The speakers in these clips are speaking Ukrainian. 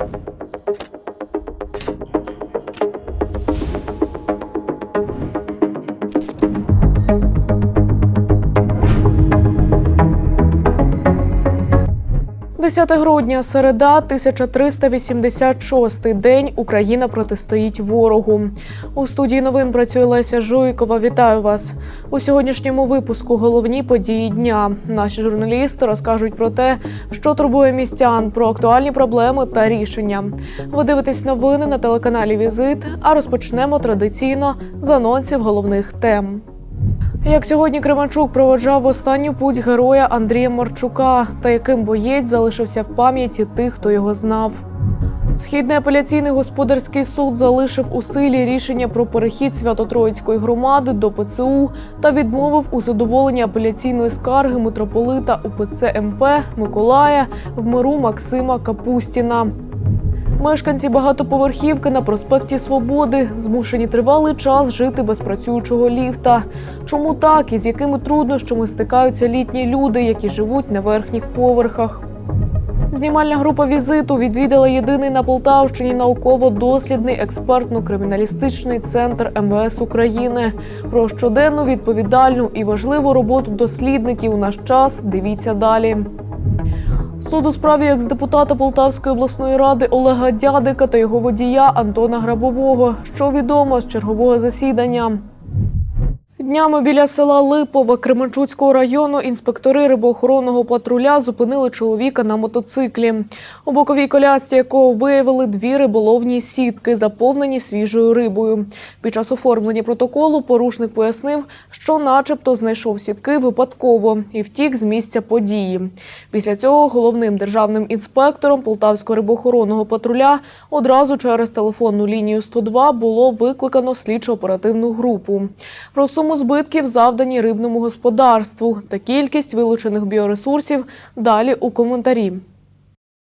you – 10 грудня, середа, 1386 день. Україна протистоїть ворогу. У студії новин працює Леся Жуйкова. Вітаю вас у сьогоднішньому випуску. Головні події дня. Наші журналісти розкажуть про те, що турбує містян, про актуальні проблеми та рішення. Ви дивитесь новини на телеканалі Візит. А розпочнемо традиційно з анонсів головних тем. Як сьогодні Кременчук проводжав останню путь героя Андрія Марчука та яким боєць залишився в пам'яті тих, хто його знав. Східний апеляційний господарський суд залишив у силі рішення про перехід Свято-Троїцької громади до ПЦУ та відмовив у задоволенні апеляційної скарги митрополита УПЦ МП Миколая в миру Максима Капустіна. Мешканці багатоповерхівки на проспекті Свободи змушені тривалий час жити без працюючого ліфта. Чому так і з якими труднощами стикаються літні люди, які живуть на верхніх поверхах? Знімальна група візиту відвідала єдиний на Полтавщині науково-дослідний експертно-криміналістичний центр МВС України. Про щоденну відповідальну і важливу роботу дослідників у наш час дивіться далі. Суд у справі екс-депутата Полтавської обласної ради Олега Дядика та його водія Антона Грабового. Що відомо з чергового засідання. Днями біля села Липове Кременчуцького району інспектори рибоохоронного патруля зупинили чоловіка на мотоциклі, у боковій колясці якого виявили дві риболовні сітки, заповнені свіжою рибою. Під час оформлення протоколу порушник пояснив, що, начебто, знайшов сітки випадково і втік з місця події. Після цього головним державним інспектором Полтавського рибоохоронного патруля одразу через телефонну лінію 102 було викликано слідчо-оперативну групу. Про суму збитків, завдані рибному господарству, та кількість вилучених біоресурсів далі у коментарі.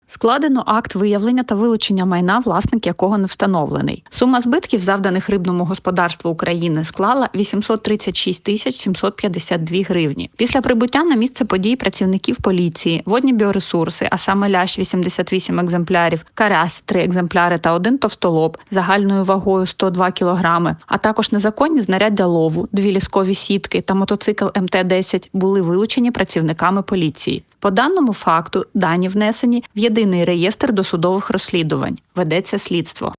Складено акт виявлення та вилучення майна, власник якого не встановлений. Сума збитків, завданих рибному господарству України, склала 836 тисяч 752 гривні. Після прибуття на місце подій працівників поліції, водні біоресурси, а саме лящ 88 екземплярів, карась 3 екземпляри та один товстолоб загальною вагою 102 кілограми, а також незаконні знаряддя лову, дві ліскові сітки та мотоцикл МТ-10 були вилучені працівниками поліції. По даному факту дані внесені в єдиний реєстр досудових розслідувань. Ведеться слідство.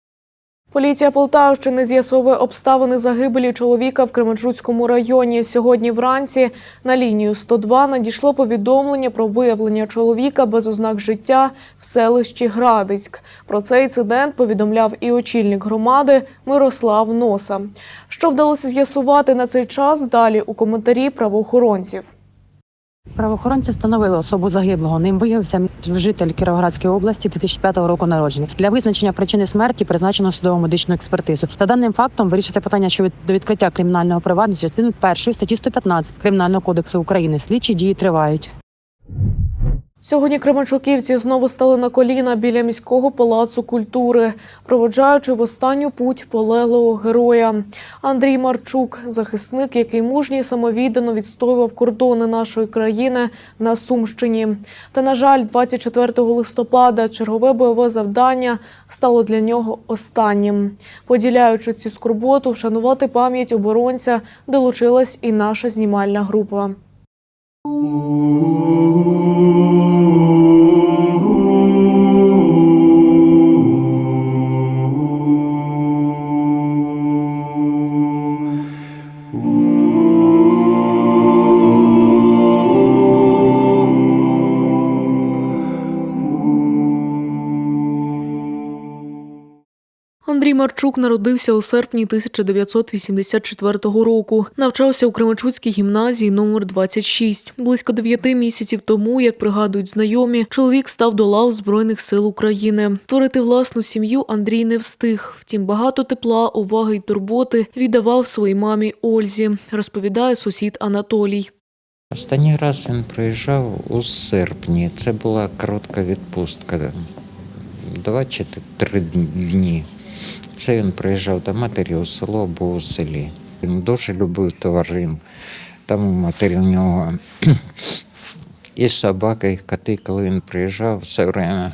Поліція Полтавщини з'ясовує обставини загибелі чоловіка в Кременчуцькому районі. Сьогодні вранці на лінію 102 надійшло повідомлення про виявлення чоловіка без ознак життя в селищі Градицьк. Про цей інцидент повідомляв і очільник громади Мирослав Носа. Що вдалося з'ясувати на цей час далі у коментарі правоохоронців. Правоохоронці встановили особу загиблого. Ним виявився житель Кіровоградської області 2005 року народження. Для визначення причини смерті призначено судово медичну експертизу. За даним фактом вирішити питання щодо відкриття кримінального провадження частини першої статті 115 Кримінального кодексу України. Слідчі дії тривають. Сьогодні Кременчуківці знову стали на коліна біля міського палацу культури, проводжаючи в останню путь полеглого героя. Андрій Марчук, захисник, який мужньо і самовіддано відстоював кордони нашої країни на Сумщині. Та, на жаль, 24 листопада чергове бойове завдання стало для нього останнім. Поділяючи цю скорботу, вшанувати пам'ять оборонця долучилась і наша знімальна група. Ooh. Андрій Марчук народився у серпні 1984 року. Навчався у Кременчуцькій гімназії номер 26. Близько дев'яти місяців тому, як пригадують знайомі, чоловік став до лав Збройних сил України. Творити власну сім'ю Андрій не встиг. Втім, багато тепла, уваги й турботи віддавав своїй мамі Ользі, розповідає сусід Анатолій. Останній раз він приїжджав у серпні. Це була коротка відпустка. Два чи три дні. Це він приїжджав до матері у село, був у селі. Він дуже любив тварин. Там у матері в нього і собака, і коти, коли він приїжджав, все время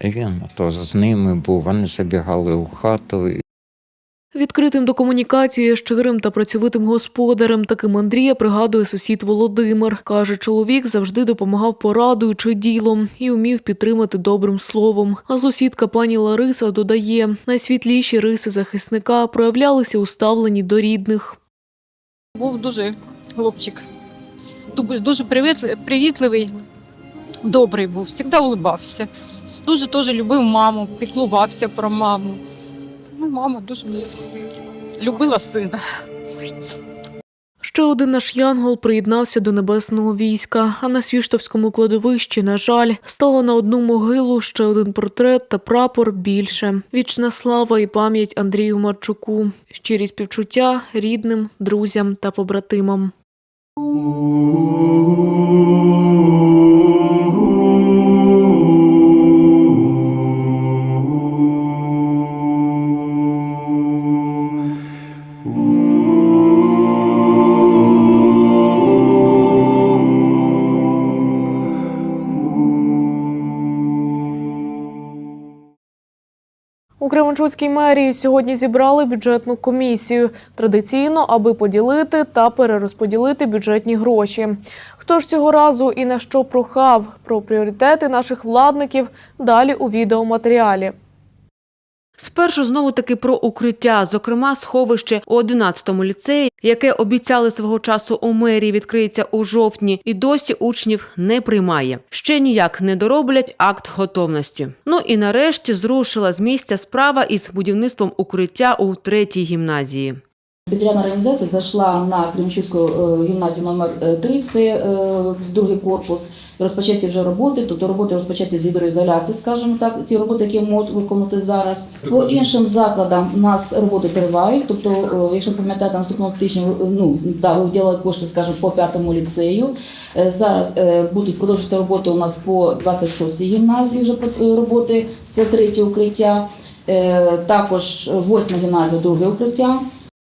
І він то з ними був, вони забігали у хату. Відкритим до комунікації, щирим та працьовитим господарем, таким Андрія пригадує сусід Володимир. Каже, чоловік завжди допомагав порадою чи ділом і умів підтримати добрим словом. А сусідка пані Лариса додає, найсвітліші риси захисника проявлялися у ставленні до рідних. Був дуже хлопчик, дуже привіт- привітливий, добрий був, завжди улибався. Дуже теж любив маму, піклувався про маму. Ну, мама дуже любила сина. Ще один наш янгол приєднався до небесного війська. А на свіштовському кладовищі, на жаль, стало на одну могилу ще один портрет та прапор більше. Вічна слава і пам'ять Андрію Марчуку, щирі співчуття рідним, друзям та побратимам. Кременчуцькій мерії сьогодні зібрали бюджетну комісію традиційно, аби поділити та перерозподілити бюджетні гроші. Хто ж цього разу і на що прохав про пріоритети наших владників далі у відеоматеріалі. Спершу знову таки про укриття, зокрема сховище у 11-му ліцеї, яке обіцяли свого часу у мерії відкриється у жовтні, і досі учнів не приймає. Ще ніяк не дороблять акт готовності. Ну і нарешті зрушила з місця справа із будівництвом укриття у третій гімназії. Підрядна організація зайшла на Кременчуцьку е, гімназію номер 3 це другий корпус. Розпочаті вже роботи, тобто роботи розпочаті з гідроізоляції, скажімо так, ті роботи, які можуть виконувати зараз. По іншим закладам у нас роботи тривають. Тобто, е, якщо пам'ятаєте, на наступному тижні ну, да, ви вділили кошти, скажімо, по п'ятому ліцею. Е, Зараз е, будуть продовжувати роботи у нас по 26-й гімназії вже е, роботи, це третє укриття. Також восьма гімназія, друге укриття.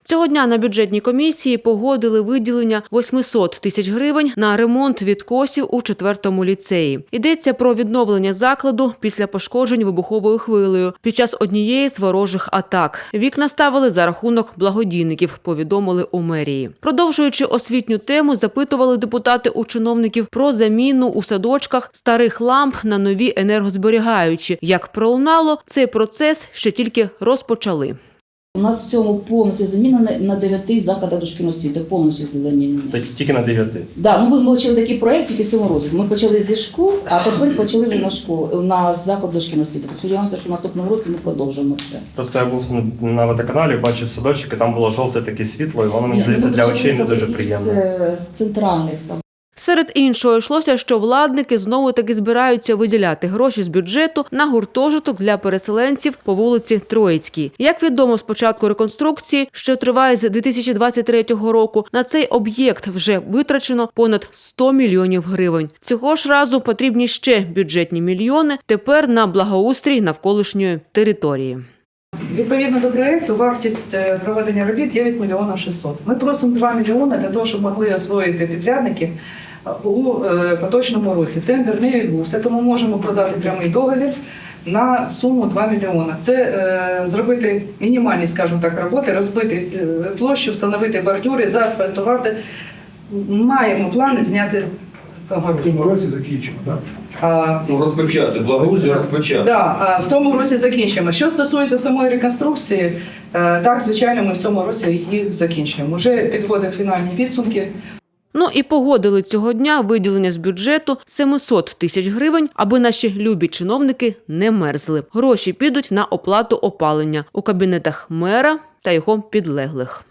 Цього дня на бюджетній комісії погодили виділення 800 тисяч гривень на ремонт відкосів у четвертому ліцеї. Йдеться про відновлення закладу після пошкоджень вибуховою хвилею під час однієї з ворожих атак. Вікна ставили за рахунок благодійників, повідомили у мерії. Продовжуючи освітню тему, запитували депутати у чиновників про заміну у садочках старих ламп на нові енергозберігаючі. Як пролунало, цей процес ще тільки розпочали. У нас в цьому повністю замінено на 9 закладах дошкільної освіти, повністю все замінено. Так, тільки на 9. Да, ну ми почали такий проект тільки в цьому році. Ми почали зі школ, а тепер почали вже на школу на заклад дошкільної освіти. Сподіваємося, що в наступному році ми продовжимо це. Просто я був на- на водоканалі, бачив садочок, і там було жовте таке світло, і воно мені здається для очей не дуже приємно. е, З центральних там. Серед іншого йшлося, що владники знову таки збираються виділяти гроші з бюджету на гуртожиток для переселенців по вулиці Троїцькій. Як відомо, з початку реконструкції, що триває з 2023 року, на цей об'єкт вже витрачено понад 100 мільйонів гривень. Цього ж разу потрібні ще бюджетні мільйони тепер на благоустрій навколишньої території. Відповідно до проекту, вартість е, проведення робіт 9 мільйонів 600. Ми просимо 2 мільйони для того, щоб могли освоїти підрядники у е, поточному році. Тендер не відбувся, тому можемо продати прямий договір на суму 2 мільйони. Це е, зробити мінімальні, скажімо так, роботи, розбити е, площу, встановити бордюри, заасфальтувати. Маємо плани зняти В цьому році закінчимо, так? А, Ну, розпочати, благоустрій розпочати. Да, а в тому році закінчимо. Що стосується самої реконструкції, е, так, звичайно, ми в цьому році її закінчуємо. Вже підводимо фінальні підсумки. Ну і погодили цього дня виділення з бюджету 700 тисяч гривень, аби наші любі чиновники не мерзли. Гроші підуть на оплату опалення у кабінетах мера та його підлеглих.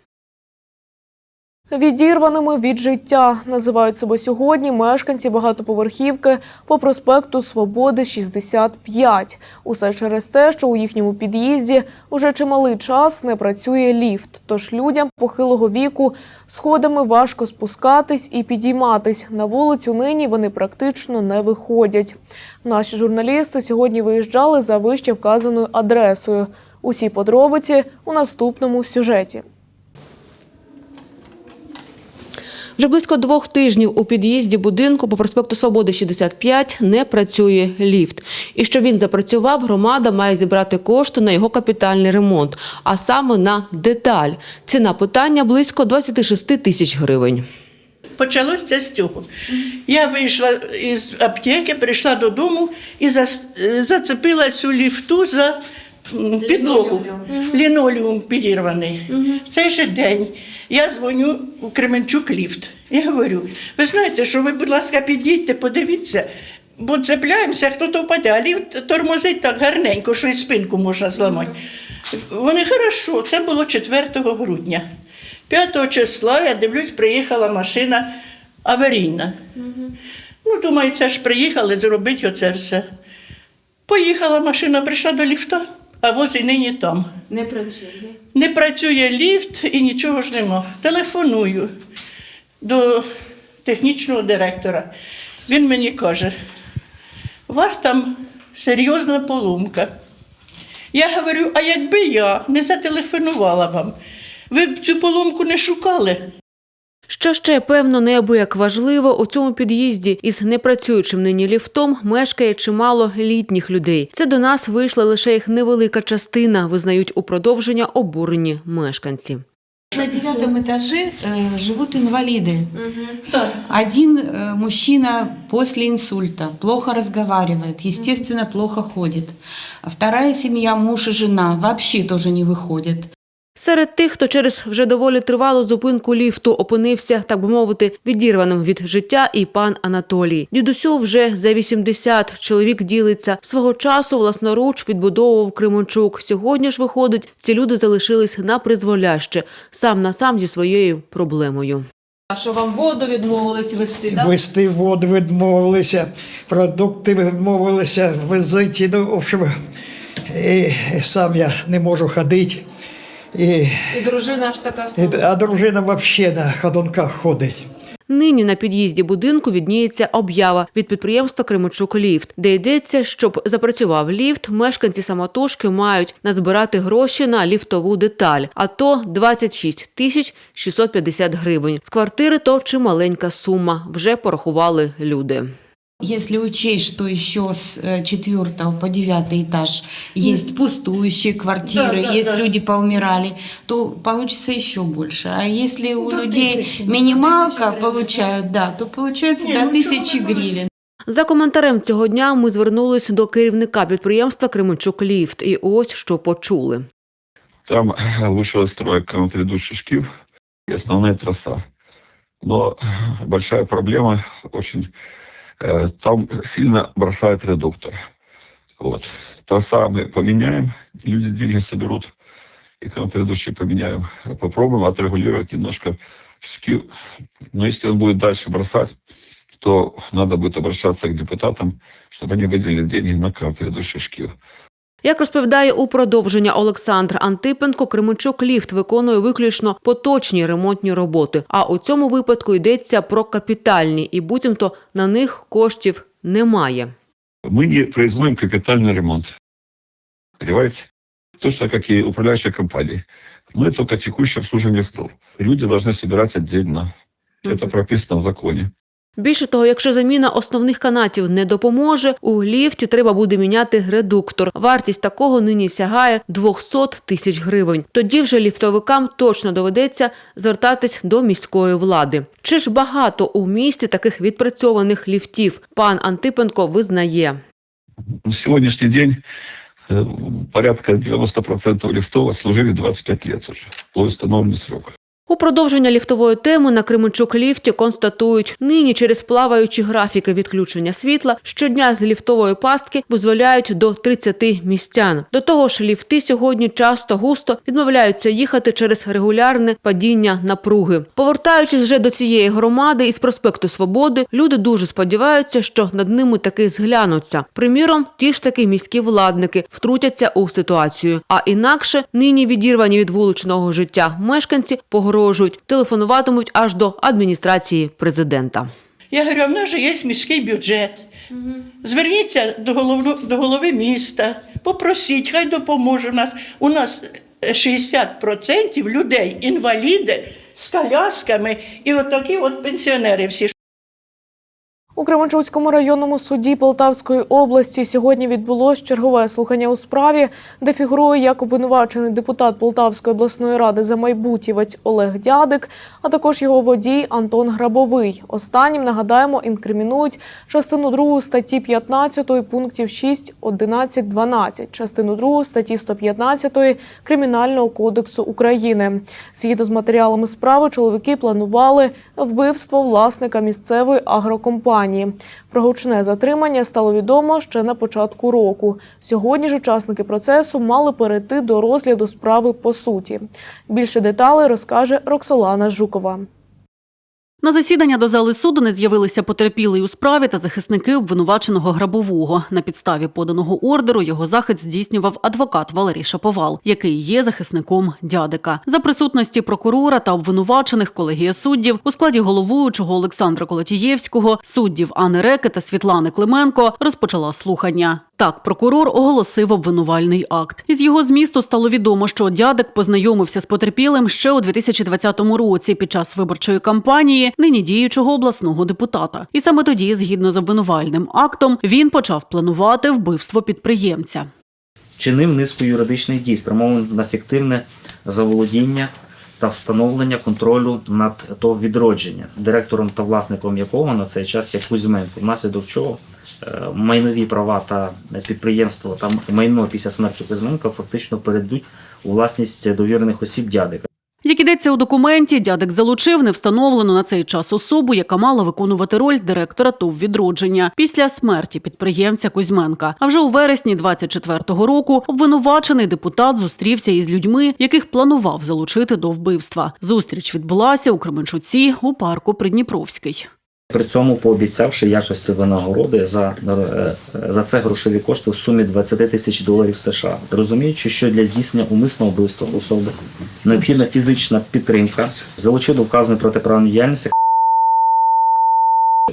Відірваними від життя називають себе сьогодні мешканці багатоповерхівки по проспекту Свободи 65. Усе через те, що у їхньому під'їзді уже чималий час не працює ліфт. Тож людям похилого віку сходами важко спускатись і підійматись. На вулицю нині вони практично не виходять. Наші журналісти сьогодні виїжджали за вище вказаною адресою. Усі подробиці у наступному сюжеті. Вже близько двох тижнів у під'їзді будинку по проспекту Свободи 65 не працює ліфт. І щоб він запрацював, громада має зібрати кошти на його капітальний ремонт, а саме на деталь. Ціна питання близько 26 тисяч гривень. Почалося з цього. Я вийшла із аптеки, прийшла додому і е, зацепила цю ліфту за підлогу. Лінолеум підірваний. В цей же день я дзвоню у Кременчук ліфт. І говорю: ви знаєте, що ви, будь ласка, підійдьте, подивіться, бо цепляємося, хто-то впаде, а ліфт тормозить так гарненько, що і спинку можна зламати. Вони хорошо, це було 4 грудня. 5 числа я дивлюсь, приїхала машина аварійна. Ну, думаю, це ж приїхали зробити оце все. Поїхала машина, прийшла до ліфта, а возі нині там. Не працює. Не працює ліфт і нічого ж нема. Телефоную до технічного директора. Він мені каже: у вас там серйозна поломка. Я говорю, а якби я не зателефонувала вам, ви б цю поломку не шукали. Що ще певно неабияк важливо у цьому під'їзді із непрацюючим нині ліфтом мешкає чимало літніх людей. Це до нас вийшла лише їх невелика частина, визнають у продовження обурені мешканці. На девятом этаже э, живут инвалиды. Один э, мужчина после инсульта плохо разговаривает, естественно, плохо ходит. А вторая семья, муж и жена, вообще тоже не выходят. Серед тих, хто через вже доволі тривалу зупинку ліфту опинився, так би мовити, відірваним від життя, і пан Анатолій. Дідусю вже за 80. Чоловік ділиться. Свого часу власноруч відбудовував Кременчук. Сьогодні ж виходить, ці люди залишились на призволяще, сам на сам зі своєю проблемою. А що вам воду відмовились вести? Вести воду відмовилися, продукти відмовилися везити. Ну, в общем, і сам я не можу ходити. І, І дружина ж така і, а дружина взагалі на ходунках ходить. Нині на під'їзді будинку відніється об'ява від підприємства Кременчук Ліфт, де йдеться, щоб запрацював ліфт, мешканці самотужки мають назбирати гроші на ліфтову деталь, а то 26 тисяч 650 гривень. З квартири то чималенька сума, вже порахували люди. Если учесть, что еще с 4 по 9 этаж есть пустующие квартиры, Да, да, есть да. люди поумирали, то получится еще больше. А если у До людей тысячи, до минималка тысячи гривен. получают, да, то получается Не, до ну, чего тысячи вы говорите? гривен. За коментарем цього дня ми звернулись до керівника підприємства Кременчук Ліфт, і ось що почули. Там вышел строя контридущий шкив и основная трасса. Но большая проблема очень. э, Там сильно бросает редуктор. Вот. Трасса мы поменяем, люди деньги соберут, и контридущий поменяем. Попробуем отрегулировать немножко шкив. Но если он будет дальше бросать, то надо будет обращаться к депутатам, чтобы они выделили деньги на контридущий шкив. Як розповідає у продовження Олександр Антипенко, Кременчук ліфт виконує виключно поточні ремонтні роботи. А у цьому випадку йдеться про капітальні, і буцімто на них коштів немає. Мы не производим капитальный ремонт. Понимаете? Точно как и управляющая компания. Мы только текущее обслуживание стол. Люди должны собирать отдельно. Это прописано в законе. Більше того, якщо заміна основних канатів не допоможе, у ліфті треба буде міняти редуктор. Вартість такого нині сягає 200 тисяч гривень. Тоді вже ліфтовикам точно доведеться звертатись до міської влади. Чи ж багато у місті таких відпрацьованих ліфтів? Пан Антипенко визнає. На сегодняшний день э, порядка 90% лифтов служили 25 лет уже. По установленный срок. У продовження ліфтової теми на Кременчук ліфті констатують, нині через плаваючі графіки відключення світла щодня з ліфтової пастки дозволяють до 30 містян. До того ж, ліфти сьогодні часто густо відмовляються їхати через регулярне падіння напруги. Повертаючись вже до цієї громади із проспекту Свободи, люди дуже сподіваються, що над ними таки зглянуться. Приміром, ті ж таки міські владники втрутяться у ситуацію. А інакше нині відірвані від вуличного життя мешканці погрожують, телефонуватимуть аж до адміністрації президента. Я говорю, а в нас же є міський бюджет. Зверніться до голови, до голови міста, попросіть, хай допоможе нас. У нас 60% людей, інваліди, з колясками, і от от пенсіонери всі. У Кременчуцькому районному суді Полтавської області сьогодні відбулось чергове слухання у справі, де фігурує як обвинувачений депутат Полтавської обласної ради за майбутівець Олег Дядик, а також його водій Антон Грабовий. Останнім нагадаємо, інкримінують частину 2 статті 15 пунктів 6, 11, 12, частину 2 статті 115 Кримінального кодексу України. Згідно з матеріалами справи, чоловіки планували вбивство власника місцевої агрокомпанії. Про гучне затримання стало відомо ще на початку року. Сьогодні ж учасники процесу мали перейти до розгляду справи по суті. Більше деталей розкаже Роксолана Жукова. На засідання до зали суду не з'явилися потерпілий у справі та захисники обвинуваченого грабового. На підставі поданого ордеру його захист здійснював адвокат Валерій Шаповал, який є захисником дядика. За присутності прокурора та обвинувачених колегія суддів у складі головуючого Олександра Колотієвського, суддів Анни Реки та Світлани Клименко розпочала слухання. Так, прокурор оголосив обвинувальний акт. Із його змісту стало відомо, що дядик познайомився з потерпілим ще у 2020 році під час виборчої кампанії нині діючого обласного депутата. І саме тоді, згідно з обвинувальним актом, він почав планувати вбивство підприємця. чинив низку юридичних дій, спрямованих на фіктивне заволодіння та встановлення контролю над ТОВ відродження, директором та власником якого на цей час є Кузьменко, внаслідок чого е, майнові права та підприємство та майно після смерті Кузьменка фактично перейдуть у власність довірених осіб дядика. Як ідеться у документі, дядик залучив невстановлену на цей час особу, яка мала виконувати роль директора ТОВ відродження після смерті підприємця Кузьменка. А вже у вересні 24-го року обвинувачений депутат зустрівся із людьми, яких планував залучити до вбивства. Зустріч відбулася у Кременчуці у парку Придніпровський. При цьому пообіцявши якості винагороди за, е, за це грошові кошти в сумі 20 тисяч доларів США, розуміючи, що для здійснення умисного вбивства особи необхідна фізична підтримка, залучив до вказаної протиправної діяльності.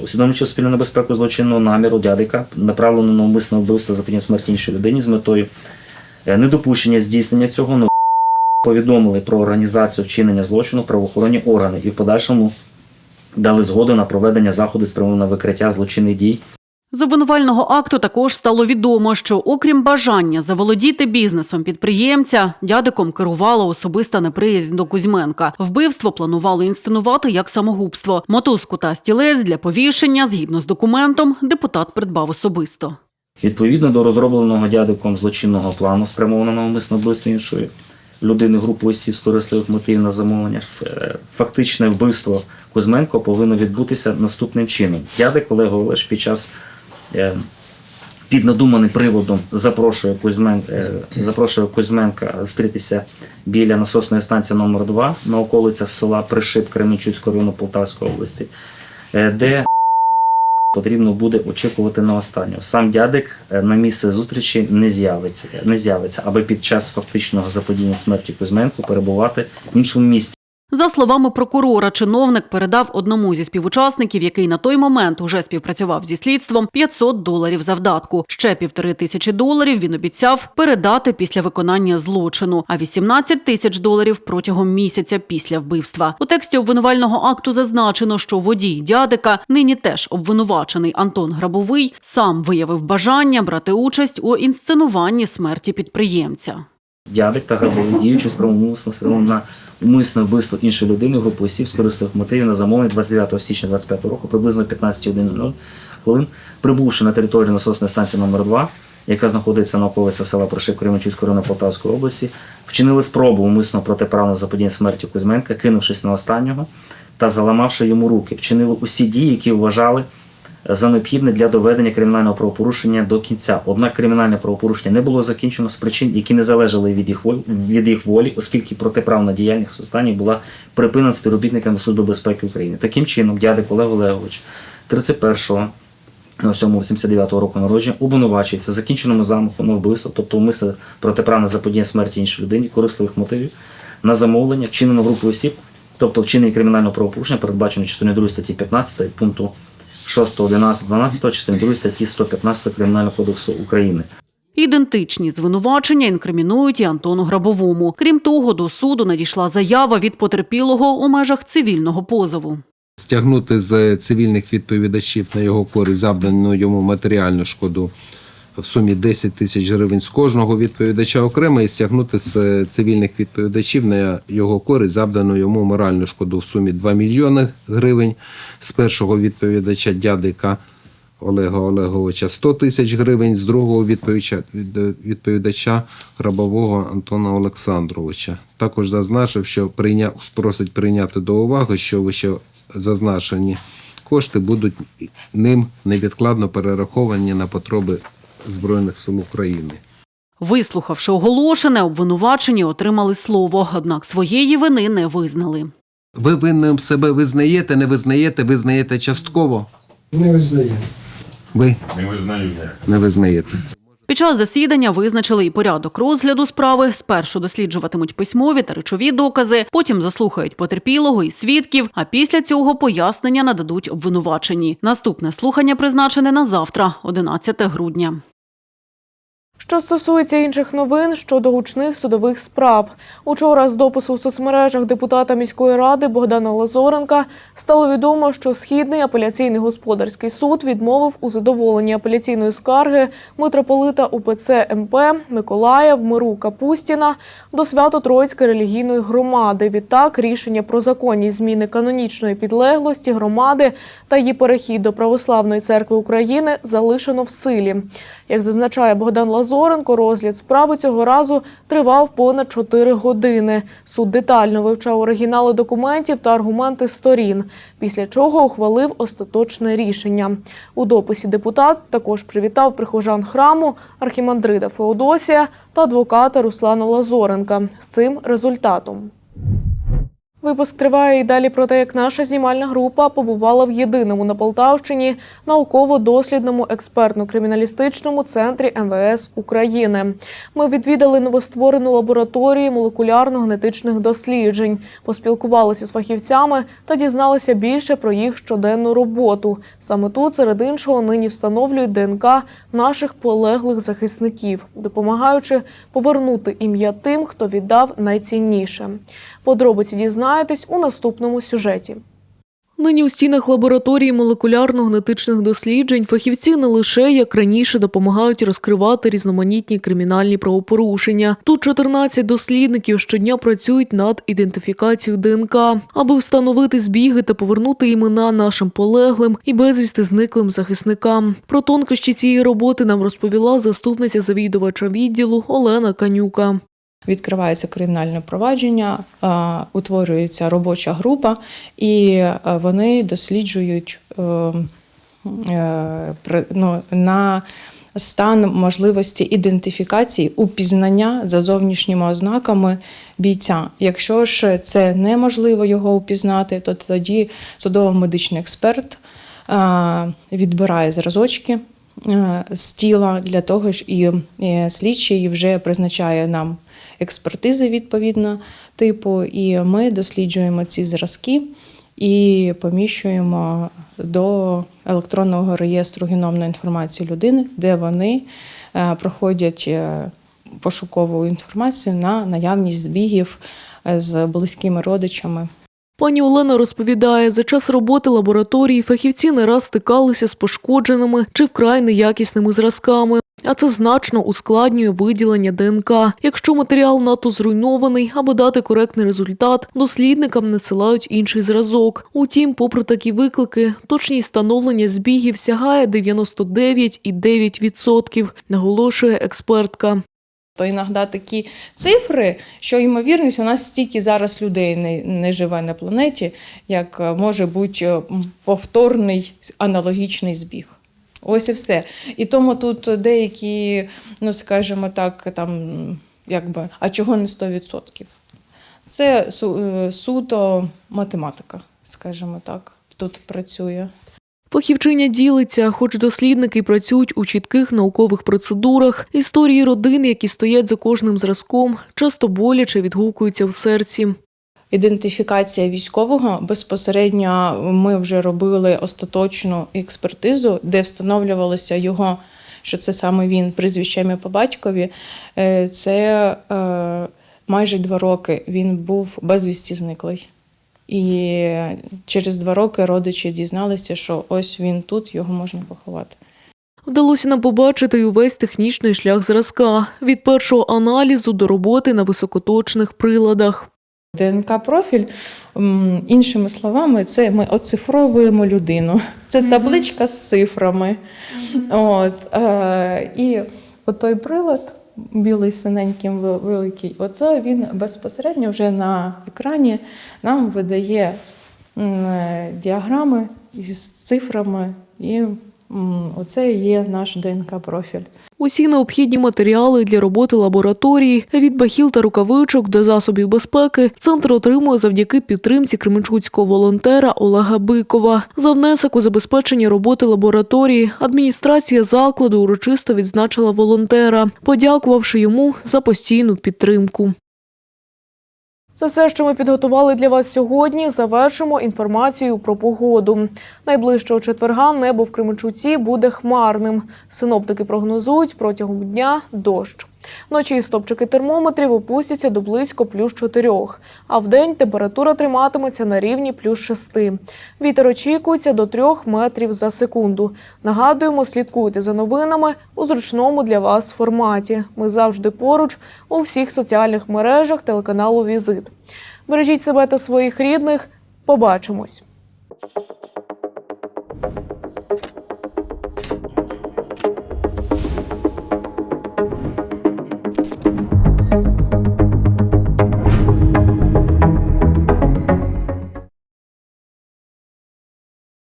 Усвідомлюючи спільну небезпеку злочинного наміру дядика, направленого на умисне вбивство заподіяння смерті іншій людині з метою е, недопущення здійснення цього, ну, повідомили про організацію вчинення злочину правоохоронні органи і в подальшому дали згоду на проведення заходу спрямованого на викриття злочинних дій З обвинувального акту також стало відомо, що окрім бажання заволодіти бізнесом підприємця, дядиком керувала особиста неприязнь до Кузьменка. Вбивство планували інсценувати як самогубство. Мотузку та стілець для повішення, згідно з документом, депутат придбав особисто. Відповідно до розробленого дядиком злочинного плану, спрямованого на умисне вбивство іншої людини групи осіб з корисливих мотивів на замовлення, е, фактичне вбивство Кузьменко повинно відбутися наступним чином. Дядик Олег Олеш під час е, під надуманим приводом запрошує Кузьменка, запрошує Кузьменка зустрітися біля насосної станції номер 2 на околицях села Пришип Кременчуцького району Полтавської області, е, де потрібно буде очікувати на останнього. Сам дядик е, на місце зустрічі не з'явиться, не з'явиться, аби під час фактичного заподіння смерті Кузьменко перебувати в іншому місці. За словами прокурора, чиновник передав одному зі співучасників, який на той момент уже співпрацював зі слідством, 500 доларів завдатку. Ще півтори тисячі доларів він обіцяв передати після виконання злочину, а 18 тисяч доларів протягом місяця після вбивства. У тексті обвинувального акту зазначено, що водій дядика, нині теж обвинувачений Антон Грабовий, сам виявив бажання брати участь у інсценуванні смерті підприємця. Дядик та грабовий діючи справомусно спрямований на умисне вбивство іншої людини групи осіб з корисливих мотивів на замовлення 29 січня 25 року, приблизно 15.00 хвилин, прибувши на територію насосної станції номер 2 яка знаходиться на околиці села Прошив Кременчуцького району Полтавської області, вчинили спробу умисно протиправного заподіння смерті Кузьменка, кинувшись на останнього та заламавши йому руки, вчинили усі дії, які вважали за необхідне для доведення кримінального правопорушення до кінця. Однак кримінальне правопорушення не було закінчено з причин, які не залежали від їх волі, від їх волі, оскільки протиправна діяльність останніх була припинена співробітниками Служби безпеки України. Таким чином, дядик Олег Олегович 31 79 року народження обвинувачується закінченому замаху на вбивство, тобто умисне протиправне заподіяння смерті іншій людині, корисливих мотивів, на замовлення, вчинено групою осіб, тобто вчинення кримінального правопорушення, передбачено частиною 2 статті 15 пункту 6, 11, 12 частини 2 статті 115 Кримінального кодексу України. Ідентичні звинувачення інкримінують і Антону Грабовому. Крім того, до суду надійшла заява від потерпілого у межах цивільного позову. стягнути з цивільних відповідачів на його користь завдану йому матеріальну шкоду в сумі 10 тисяч гривень з кожного відповідача окремо і стягнути з цивільних відповідачів на його користь завдану йому моральну шкоду в сумі 2 мільйони гривень з першого відповідача дядика Олега Олеговича 100 тисяч гривень, з другого відповідача, від- відповідача Грабового Антона Олександровича. Також зазначив, що прийня... просить прийняти до уваги, що вище зазначені кошти будуть ним невідкладно перераховані на потреби Збройних сил України. Вислухавши оголошене, обвинувачені отримали слово, однак своєї вини не визнали. Ви винним себе визнаєте, не визнаєте, визнаєте частково? Не визнає. Ви Не визнаю. не визнаєте. Під час засідання визначили і порядок розгляду справи. Спершу досліджуватимуть письмові та речові докази, потім заслухають потерпілого і свідків, а після цього пояснення нададуть обвинувачені. Наступне слухання призначене на завтра, 11 грудня. Що стосується інших новин щодо гучних судових справ, учора з допису в соцмережах депутата міської ради Богдана Лазоренка стало відомо, що східний апеляційний господарський суд відмовив у задоволенні апеляційної скарги митрополита УПЦ МП Миколая Миру Капустіна до Свято-Троїцької релігійної громади. Відтак рішення про законні зміни канонічної підлеглості громади та її перехід до Православної церкви України залишено в силі. Як зазначає Богдан Лазоренко, розгляд справи цього разу тривав понад 4 години. Суд детально вивчав оригінали документів та аргументи сторін, після чого ухвалив остаточне рішення. У дописі депутат також привітав прихожан храму архімандрита Феодосія та адвоката Руслана Лазоренка з цим результатом. Випуск триває і далі про те, як наша знімальна група побувала в єдиному на Полтавщині науково-дослідному експертно-криміналістичному центрі МВС України. Ми відвідали новостворену лабораторію молекулярно-генетичних досліджень, поспілкувалися з фахівцями та дізналися більше про їх щоденну роботу. Саме тут, серед іншого, нині встановлюють ДНК наших полеглих захисників, допомагаючи повернути ім'я тим, хто віддав найцінніше. Подробиці дізнаєтесь у наступному сюжеті. Нині у стінах лабораторії молекулярно-генетичних досліджень фахівці не лише як раніше допомагають розкривати різноманітні кримінальні правопорушення. Тут 14 дослідників щодня працюють над ідентифікацією ДНК, аби встановити збіги та повернути імена нашим полеглим і безвісти зниклим захисникам. Про тонкощі цієї роботи нам розповіла заступниця завідувача відділу Олена Канюка. Відкривається кримінальне провадження, е, утворюється робоча група, і е, вони досліджують е, ну, на стан можливості ідентифікації, упізнання за зовнішніми ознаками бійця. Якщо ж це неможливо його упізнати, то тоді судово-медичний експерт відбирає зразочки з тіла для того ж і слідчий вже призначає нам експертизи відповідно типу, і ми досліджуємо ці зразки і поміщуємо до електронного реєстру геномної інформації людини, де вони е, проходять е, пошукову інформацію на наявність збігів е, з близькими родичами. Пані Олена розповідає, за час роботи лабораторії фахівці не раз стикалися з пошкодженими чи вкрай неякісними зразками. А це значно ускладнює виділення ДНК. Якщо матеріал надто зруйнований, аби дати коректний результат, дослідникам надсилають інший зразок. Утім, попри такі виклики, точність встановлення збігів сягає 99,9%, наголошує експертка. То іноді такі цифри, що ймовірність, у нас стільки зараз людей не, не живе на планеті, як е, може бути е, повторний аналогічний збіг. Ось і все. І тому тут деякі, ну скажімо так, там якби, а чого не 100%? Це су- е, суто математика, скажімо так, тут працює. Фахівчиня ділиться, хоч дослідники працюють у чітких наукових процедурах, історії родин, які стоять за кожним зразком, часто боляче відгукуються в серці. Ідентифікація військового безпосередньо ми вже робили остаточну експертизу, де встановлювалося його що це саме він, прізвище ім'я по батькові. Е, Це е, майже два роки він був безвісті зниклий. І через два роки родичі дізналися, що ось він тут, його можна поховати. Вдалося нам побачити й увесь технічний шлях зразка від першого аналізу до роботи на високоточних приладах. ДНК-профіль, іншими словами, це ми оцифровуємо людину. Це табличка з цифрами. От, е, і той прилад, білий синеньким великий, оце він безпосередньо вже на екрані нам видає е, діаграми із цифрами, і оце є наш ДНК-профіль. Усі необхідні матеріали для роботи лабораторії від бахіл та рукавичок до засобів безпеки центр отримує завдяки підтримці кременчуцького волонтера Олега Бикова. За внесок у забезпечення роботи лабораторії адміністрація закладу урочисто відзначила волонтера, подякувавши йому за постійну підтримку. Це все, що ми підготували для вас сьогодні. Завершимо інформацію про погоду. Найближчого четверга небо в Кременчуці буде хмарним. Синоптики прогнозують протягом дня дощ. Вночі стопчики термометрів опустяться до близько плюс 4, а вдень температура триматиметься на рівні плюс 6. Вітер очікується до 3 метрів за секунду. Нагадуємо, слідкуйте за новинами у зручному для вас форматі. Ми завжди поруч у всіх соціальних мережах телеканалу Візит. Бережіть себе та своїх рідних. Побачимось!